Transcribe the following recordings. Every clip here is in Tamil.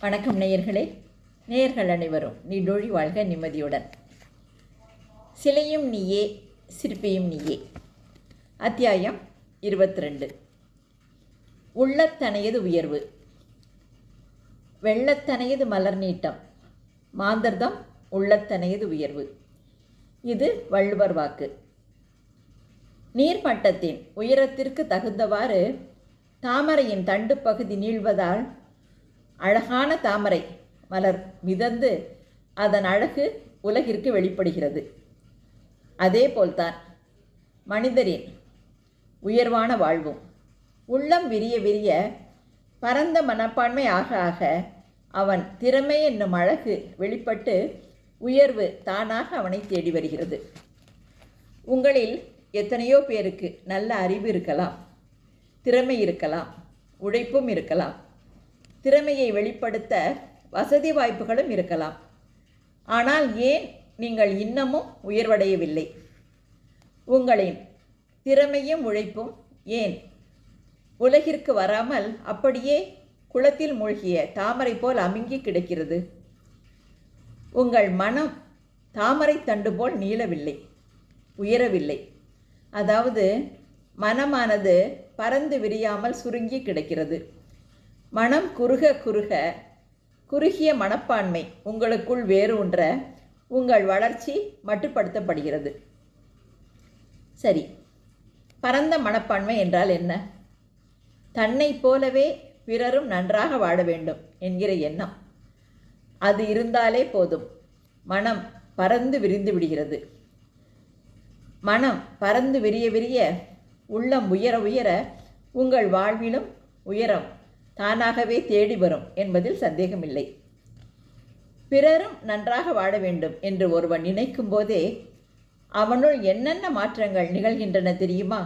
வணக்கம் நேயர்களே. நேயர்கள் அனைவரும் நீடொழி வாழ்க நிம்மதியுடன். சிலையும் நீயே சிற்பியும் நீயே. அத்தியாயம் இருபத்தி ரெண்டு உள்ளத்தனையது உயர்வு. வெள்ளத்தனையது மலர் நீட்டம். மாந்தர்தம் உள்ளத்தனையது உயர்வு. இது வள்ளுவர் வாக்கு. நீர்மட்டத்தின் உயரத்திற்கு தகுந்தவாறு தாமரையின் தண்டு பகுதி நீள்வதால் அழகான தாமரை மலர் மிதந்து அதன் அழகு உலகிற்கு வெளிப்படுகிறது. அதேபோல்தான் மனிதரின் உயர்வான வாழ்வும். உள்ளம் விரிய விரிய பரந்த மனப்பான்மை ஆக ஆக அவன் திறமை என்னும் அழகு வெளிப்பட்டு உயர்வு தானாக அவனை தேடி வருகிறது. உங்களில் எத்தனையோ பேருக்கு நல்ல அறிவு இருக்கலாம் திறமை இருக்கலாம் உழைப்பும் இருக்கலாம். திறமையை வெளிப்படுத்த வசதி வாய்ப்புகளும் இருக்கலாம். ஆனால் ஏன் நீங்கள் இன்னமும் உயர்வடையவில்லை? உங்களின் திறமையும் உழைப்பும் ஏன் உலகிற்கு வராமல் அப்படியே குளத்தில் மூழ்கிய தாமரை போல் அமுங்கி கிடக்கிறது? உங்கள் மனம் தாமரை தண்டு போல் நீளவில்லை உயரவில்லை. அதாவது மனமானது பறந்து விரியாமல் சுருங்கி கிடக்கிறது. மனம் குறுக குறுக குறுகிய மனப்பான்மை உங்களுக்குள் வேறு ஒன்ற உங்கள் வளர்ச்சி மட்டுப்படுத்தப்படுகிறது. சரி பரந்த மனப்பான்மை என்றால் என்ன? தன்னை போலவே பிறரும் நன்றாக வாழ வேண்டும் என்கிற எண்ணம். அது இருந்தாலே போதும். மனம் பறந்து விரிந்து விடுகிறது. மனம் பறந்து விரிய விரிய உள்ளம் உயர உயர உங்கள் வாழ்விலும் உயரம் தானாகவே தேடி வரும் என்பதில் சந்தேகமில்லை. பிறரும் நன்றாக வாழ வேண்டும் என்று ஒருவன் நினைக்கும் போதே அவனுள் என்னென்ன மாற்றங்கள் நிகழ்கின்றன தெரியுமா?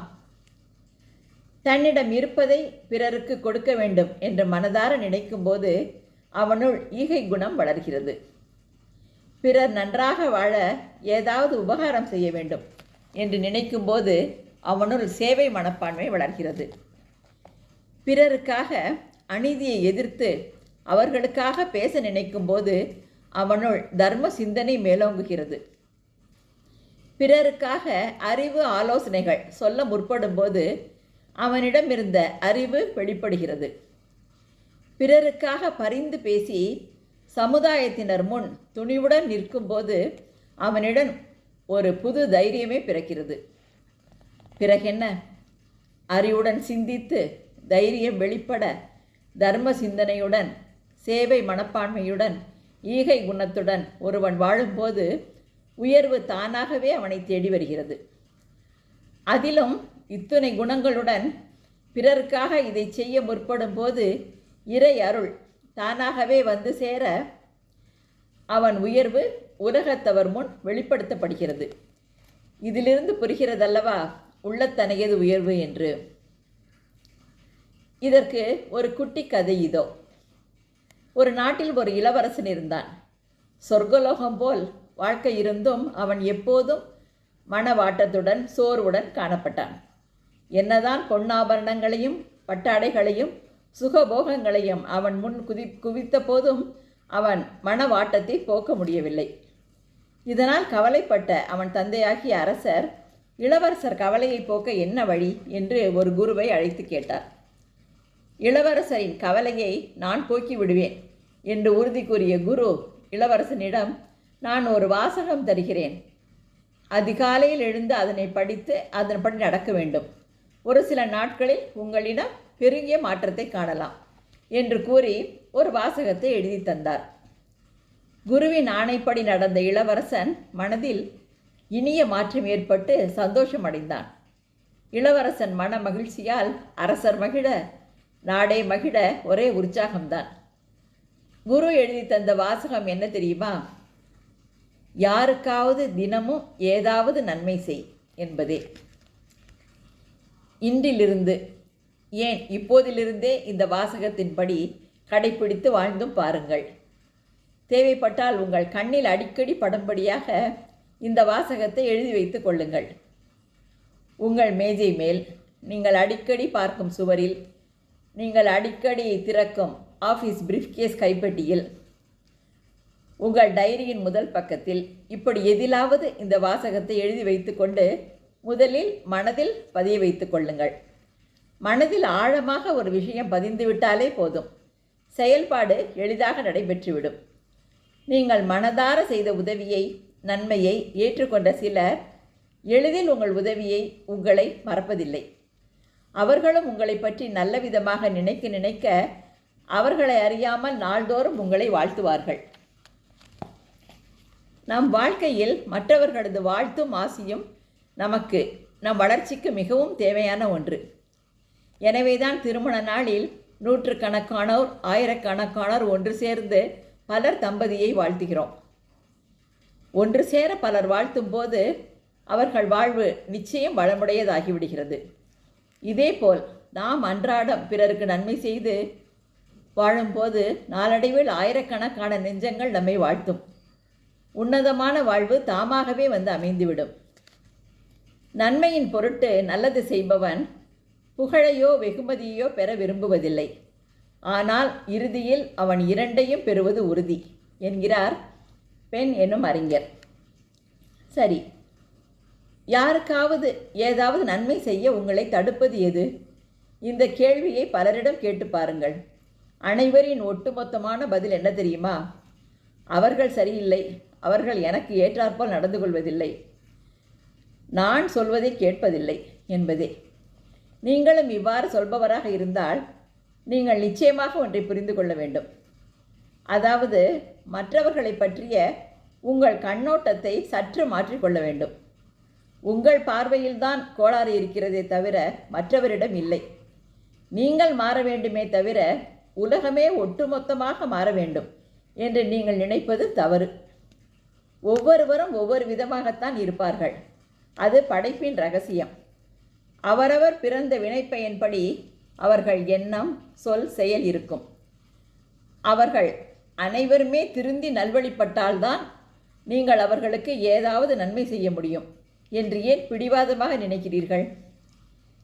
தன்னிடம் இருப்பதை பிறருக்கு கொடுக்க வேண்டும் என்று மனதார நினைக்கும்போது அவனுள் ஈகை குணம் வளர்கிறது. பிறர் நன்றாக வாழ ஏதாவது உபகாரம் செய்ய வேண்டும் என்று நினைக்கும்போது அவனுள் சேவை மனப்பான்மை வளர்கிறது. பிறருக்காக அநீதியை எதிர்த்து அவர்களுக்காக பேச நினைக்கும்போது அவனுள் தர்ம சிந்தனை மேலோங்குகிறது. பிறருக்காக அறிவு ஆலோசனைகள் சொல்ல முற்படும்போது அவனிடம் இருந்த அறிவு வெளிப்படுகிறது. பிறருக்காக பரிந்து பேசி சமுதாயத்தினர் முன் துணிவுடன் நிற்கும்போது அவனிடம் ஒரு புது தைரியமே பிறக்கிறது. பிறகென்ன? அறிவுடன் சிந்தித்து தைரியம் வெளிப்பட தர்ம சிந்தனையுடன் சேவை மனப்பான்மையுடன் ஈகை குணத்துடன் ஒருவன் வாழும்போது உயர்வு தானாகவே அவனை தேடி வருகிறது. அதிலும் இத்துணை குணங்களுடன் பிறருக்காக இதை செய்ய முற்படும் போது இறை அருள் தானாகவே வந்து சேர அவன் உயர்வு உலகத்தவர் முன் வெளிப்படுத்தப்படுகிறது. இதிலிருந்து புரிகிறதல்லவா? உள்ளத்தனையது உயர்வு என்று. இதற்கு ஒரு குட்டி கதை இதோ. ஒரு நாட்டில் ஒரு இளவரசன் இருந்தான். சொர்க்கலோகம் போல் வாழ்க்கை இருந்தும் அவன் எப்போதும் மனவாட்டத்துடன் சோர்வுடன் காணப்பட்டான். என்னதான் பொன்னாபரணங்களையும் பட்டாடைகளையும் சுகபோகங்களையும் அவன் முன் குதி குவித்த போதும் அவன் மனவாட்டத்தை போக்க முடியவில்லை. இதனால் கவலைப்பட்ட அவன் தந்தையாகிய அரசர் இளவரசர் கவலையை போக்க என்ன வழி என்று ஒரு குருவை அழைத்து கேட்டார். இளவரசரின் கவலையை நான் போக்கி விடுவேன் என்று உறுதி கூறிய குரு இளவரசனிடம் நான் ஒரு வாசகம் தருகிறேன். அதிகாலையில் எழுந்து அதனை படித்து அதன்படி நடக்க வேண்டும். ஒரு சில நாட்களில் உங்களிடம் பெருகிய மாற்றத்தை காணலாம் என்று கூறி ஒரு வாசகத்தை எழுதி தந்தார். குருவின் ஆணைப்படி நடந்த இளவரசன் மனதில் இனிய மாற்றம் ஏற்பட்டு சந்தோஷமடைந்தான் இளவரசன் மன மகிழ்ச்சியால் அரசர் மகிழ நாடே மகிழ ஒரே உற்சாகம்தான். குரு எழுதி தந்த வாசகம் என்ன தெரியுமா? யாருக்காவது தினமும் ஏதாவது நன்மை செய் என்பதே. இன்றிலிருந்து ஏன் இப்போதிலிருந்தே இந்த வாசகத்தின்படி கடைப்பிடித்து வாழ்ந்தும் பாருங்கள். தேவைப்பட்டால் உங்கள் கண்ணில் அடிக்கடி படும்படியாக இந்த வாசகத்தை எழுதி வைத்துக் கொள்ளுங்கள். உங்கள் மேஜை மேல் நீங்கள் அடிக்கடி பார்க்கும் சுவரில் நீங்கள் அடிக்கடி திறக்கும் ஆஃபீஸ் பிரீஃப்கேஸ் கைப்பெட்டியில் உங்கள் டைரியின் முதல் பக்கத்தில் இப்படி எதிலாவது இந்த வாசகத்தை எழுதி வைத்துக்கொண்டு முதலில் மனதில் பதிய வைத்து கொள்ளுங்கள். மனதில் ஆழமாக ஒரு விஷயம் பதிந்துவிட்டாலே போதும். செயல்பாடு எளிதாக நடைபெற்றுவிடும். நீங்கள் மனதார செய்த உதவியை நன்மையை ஏற்றுக்கொண்ட சிலர் எளிதில் உங்கள் உதவியை உங்களை மறப்பதில்லை. அவர்களும் உங்களை பற்றி நல்ல விதமாக நினைக்க நினைக்க அவர்களை அறியாமல் நாள்தோறும் உங்களை வாழ்த்துவார்கள். நம் வாழ்க்கையில் மற்றவர்களது வாழ்த்தும் ஆசியும் நமக்கு நம் வளர்ச்சிக்கு மிகவும் தேவையான ஒன்று. எனவேதான் திருமண நாளில் நூற்றுக்கணக்கானோர் ஆயிரக்கணக்கானோர் ஒன்று சேர்ந்து பலர் தம்பதியை வாழ்த்துகிறோம். ஒன்று சேர பலர் வாழ்த்தும் போது அவர்கள் வாழ்வு நிச்சயம் வளமுடையதாகிவிடுகிறது. இதேபோல் நாம் அன்றாடம் பிறருக்கு நன்மை செய்து வாழும்போது நாளடைவில் ஆயிரக்கணக்கான நெஞ்சங்கள் நம்மை வாழ்த்தும். உன்னதமான வாழ்வு தாமாகவே வந்து அமைந்துவிடும். நன்மையின் பொருட்டு நல்லது செய்பவன் புகழையோ வெகுமதியோ பெற விரும்புவதில்லை. ஆனால் இறுதியில் அவன் இரண்டையும் பெறுவது உறுதி என்கிறார் பெண் என்னும் அறிஞர். சரி யாருக்காவது ஏதாவது நன்மை செய்ய உங்களை தடுப்பது எது? இந்த கேள்வியை பலரிடம் கேட்டு பாருங்கள். அனைவரின் ஒட்டுமொத்தமான பதில் என்ன தெரியுமா? அவர்கள் சரியில்லை. அவர்கள் எனக்கு ஏற்றாற்போல் நடந்து கொள்வதில்லை. நான் சொல்வதை கேட்பதில்லை என்பதே. நீங்களும் இவ்வாறு சொல்பவராக இருந்தால் நீங்கள் நிச்சயமாக ஒன்றை புரிந்து கொள்ள வேண்டும். அதாவது மற்றவர்களை பற்றிய உங்கள் கண்ணோட்டத்தை சற்று மாற்றிக்கொள்ள வேண்டும். உங்கள் பார்வையில்தான் கோளாறு இருக்கிறதே தவிர மற்றவரிடம் இல்லை. நீங்கள் மாற வேண்டுமே தவிர உலகமே ஒட்டுமொத்தமாக மாற வேண்டும் என்று நீங்கள் நினைப்பது தவறு. ஒவ்வொருவரும் ஒவ்வொரு விதமாகத்தான் இருப்பார்கள். அது படைப்பின் ரகசியம். அவரவர் பிறந்த வினைப்பயன்படி அவர்கள் எண்ணம் சொல் செயல் இருக்கும். அவர்கள் அனைவருமே திருந்தி நல்வழிப்பட்டால்தான் நீங்கள் அவர்களுக்கு ஏதாவது நன்மை செய்ய முடியும். என்று ஏன் பிடிவாதமாக நினைக்கிறீர்கள்?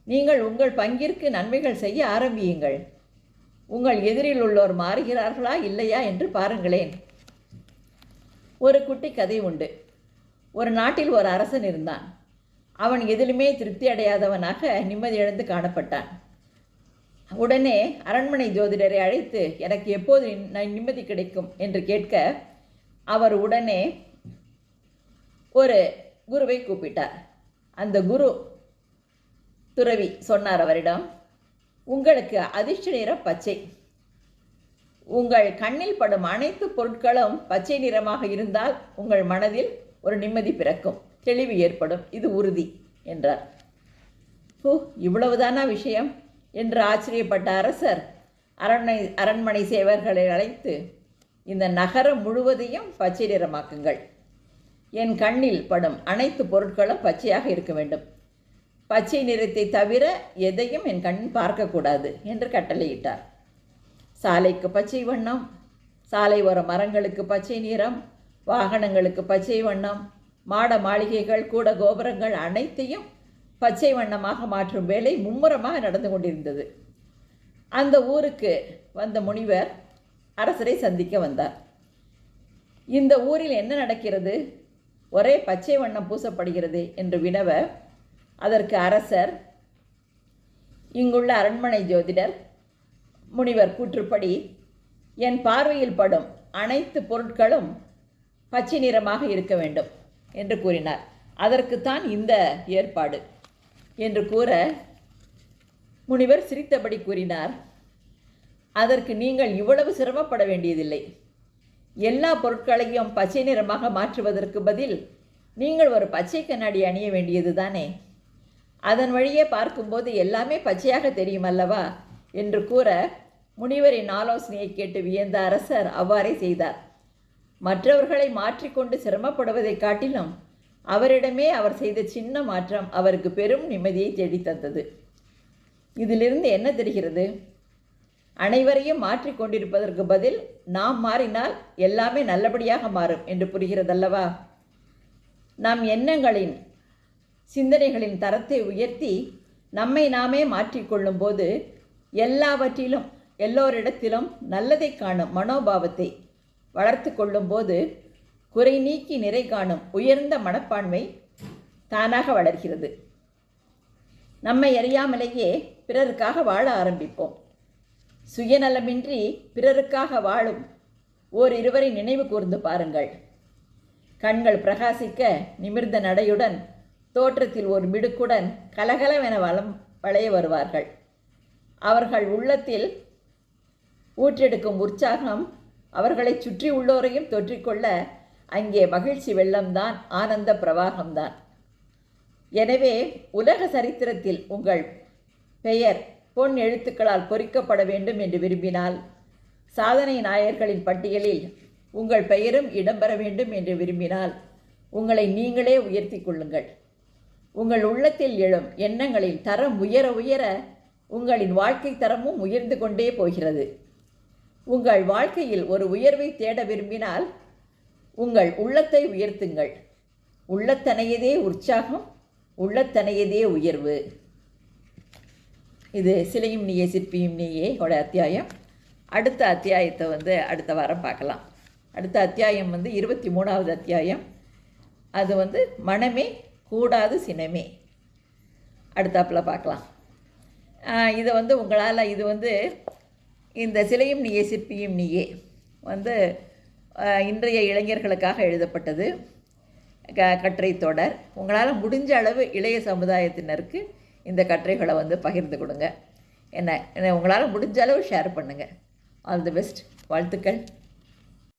நீங்கள் உங்கள் பங்கிற்கு நன்மைகள் செய்ய ஆரம்பியுங்கள். உங்கள் எதிரில் உள்ளோர் மாறுகிறார்களா இல்லையா என்று பாருங்களேன். ஒரு குட்டி கதை உண்டு. ஒரு நாட்டில் ஒரு அரசன் இருந்தான். அவன் எதிலுமே திருப்தி அடையாதவனாக நிம்மதியிழந்து காணப்பட்டான். உடனே அரண்மனை ஜோதிடரை அழைத்து எனக்கு எப்போது நி- நிம்மதி கிடைக்கும்? என்று கேட்க அவர் உடனே ஒரு குருவை கூப்பிட்டார். அந்த குரு துறவி சொன்னார் அவரிடம் உங்களுக்கு அதிர்ஷ்ட நிற பச்சை. உங்கள் கண்ணில் படும் அனைத்து பொருட்களும் பச்சை நிறமாக இருந்தால் உங்கள் மனதில் ஒரு நிம்மதி பிறக்கும். தெளிவு ஏற்படும். இது உறுதி என்றார். ஹூ இவ்வளவுதானா விஷயம்? என்று ஆச்சரியப்பட்ட அரசர் அரண்மனை அரண்மனை சேவர்களை அழைத்து இந்த நகரம் முழுவதையும் பச்சை நிறமாக்குங்கள். என் கண்ணில் படும் அனைத்து பொருட்களும் பச்சையாக இருக்க வேண்டும். பச்சை நிறத்தை தவிர எதையும் என் கண் பார்க்கக்கூடாது என்று கட்டளையிட்டார். சாலைக்கு பச்சை வண்ணம் சாலை ஓர மரங்களுக்கு பச்சை நிறம் வாகனங்களுக்கு பச்சை வண்ணம் மாட மாளிகைகள் கூட கோபுரங்கள் அனைத்தையும் பச்சை வண்ணமாக மாற்றும் வேலை மும்முரமாக நடந்து கொண்டிருந்தது. அந்த ஊருக்கு வந்த முனிவர் அரசரை சந்திக்க வந்தார். இந்த ஊரில் என்ன நடக்கிறது? ஒரே பச்சை வண்ணம் பூசப்படுகிறது என்று வினவ அதற்கு அரசர் இங்குள்ள அரண்மனை ஜோதிடர் முனிவர் கூற்றுப்படி என் பார்வையில் படும் அனைத்து பொருட்களும் பச்சை நிறமாக இருக்க வேண்டும் என்று கூறினார். அதற்குத்தான் இந்த ஏற்பாடு என்று கூற முனிவர் சிரித்தபடி கூறினார். அதற்கு நீங்கள் இவ்வளவு சிரமப்பட வேண்டியதில்லை. எல்லா பொருட்களையும் பச்சை நிறமாக மாற்றுவதற்கு பதில் நீங்கள் ஒரு பச்சை கண்ணாடி அணிய வேண்டியது தானே? அதன் வழியே பார்க்கும்போது எல்லாமே பச்சையாக தெரியும் அல்லவா? என்று கூற முனிவரின் ஆலோசனையை கேட்டு வியந்த அரசர் அவ்வாறே செய்தார். மற்றவர்களை மாற்றிக்கொண்டு சிரமப்படுவதைக் காட்டிலும் அவரிடமே அவர் செய்த சின்ன மாற்றம் அவருக்கு பெரும் நிம்மதியை தேடித்தந்தது. இதிலிருந்து என்ன தெரிகிறது? அனைவரையும் மாற்றிக் கொண்டிருப்பதற்கு பதில் நாம் மாறினால் எல்லாமே நல்லபடியாக மாறும் என்று புரிகிறதல்லவா? நம் எண்ணங்களின் சிந்தனைகளின் தரத்தை உயர்த்தி நம்மை நாமே மாற்றிக்கொள்ளும் போது எல்லாவற்றிலும் எல்லோரிடத்திலும் நல்லதை காணும் மனோபாவத்தை வளர்த்து கொள்ளும்போது குறை நீக்கி நிறை காணும் உயர்ந்த மனப்பான்மை தானாக வளர்கிறது. நம்மை அறியாமலேயே பிறருக்காக வாழ ஆரம்பிப்போம். சுயநலமின்றி பிறருக்காக வாழும் ஓர் இருவரை நினைவு கூர்ந்து பாருங்கள். கண்கள் பிரகாசிக்க நிமிர்ந்த நடையுடன் தோற்றத்தில் ஒரு மிடுக்குடன் கலகலவென வளம் வளைய வருவார்கள். அவர்கள் உள்ளத்தில் ஊற்றெடுக்கும் உற்சாகம் அவர்களை சுற்றி உள்ளோரையும் தொற்றிக்கொள்ள அங்கே மகிழ்ச்சி வெள்ளம்தான் ஆனந்த பிரவாகம்தான். எனவே உலக சரித்திரத்தில் உங்கள் பெயர் பொன் எழுத்துக்களால் பொறிக்கப்பட வேண்டும் என்று விரும்பினால் சாதனை நாயர்களின் பட்டியலில் உங்கள் பெயரும் இடம்பெற வேண்டும் என்று விரும்பினால் உங்களை நீங்களே உயர்த்தி கொள்ளுங்கள். உங்கள் உள்ளத்தில் எழும் எண்ணங்களின் தரம் உயர உயர உங்களின் வாழ்க்கை தரமும் உயர்ந்து கொண்டே போகிறது. உங்கள் வாழ்க்கையில் ஒரு உயர்வை தேட விரும்பினால் உங்கள் உள்ளத்தை உயர்த்துங்கள். உள்ளத்தனையதே உற்சாகம் உள்ளத்தனையதே உயர்வு. இது சிலையும் நீயே சிற்பியும் நீயே ஓட அத்தியாயம். அடுத்த அத்தியாயத்தை வந்து அடுத்த வாரம் பார்க்கலாம். அடுத்த அத்தியாயம் வந்து இருபத்தி மூணாவது அத்தியாயம். அது வந்து மனமே கூடாது சினமே. அடுத்தாப்பில் பார்க்கலாம். இதை வந்து உங்களால் இது வந்து இந்த சிலையும் நீயே சிற்பியும் நீயே வந்து இன்றைய இளைஞர்களுக்காக எழுதப்பட்டது. க கட்டுரை தொடர் உங்களால் முடிஞ்ச அளவு இளைய சமுதாயத்தினருக்கு இந்த கட்டுரைகளை வந்து பகிர்ந்து கொடுங்க. என்ன என்ன உங்களால் முடிஞ்ச அளவு ஷேர் பண்ணுங்கள் ஆல் தி பெஸ்ட் வாழ்த்துக்கள்.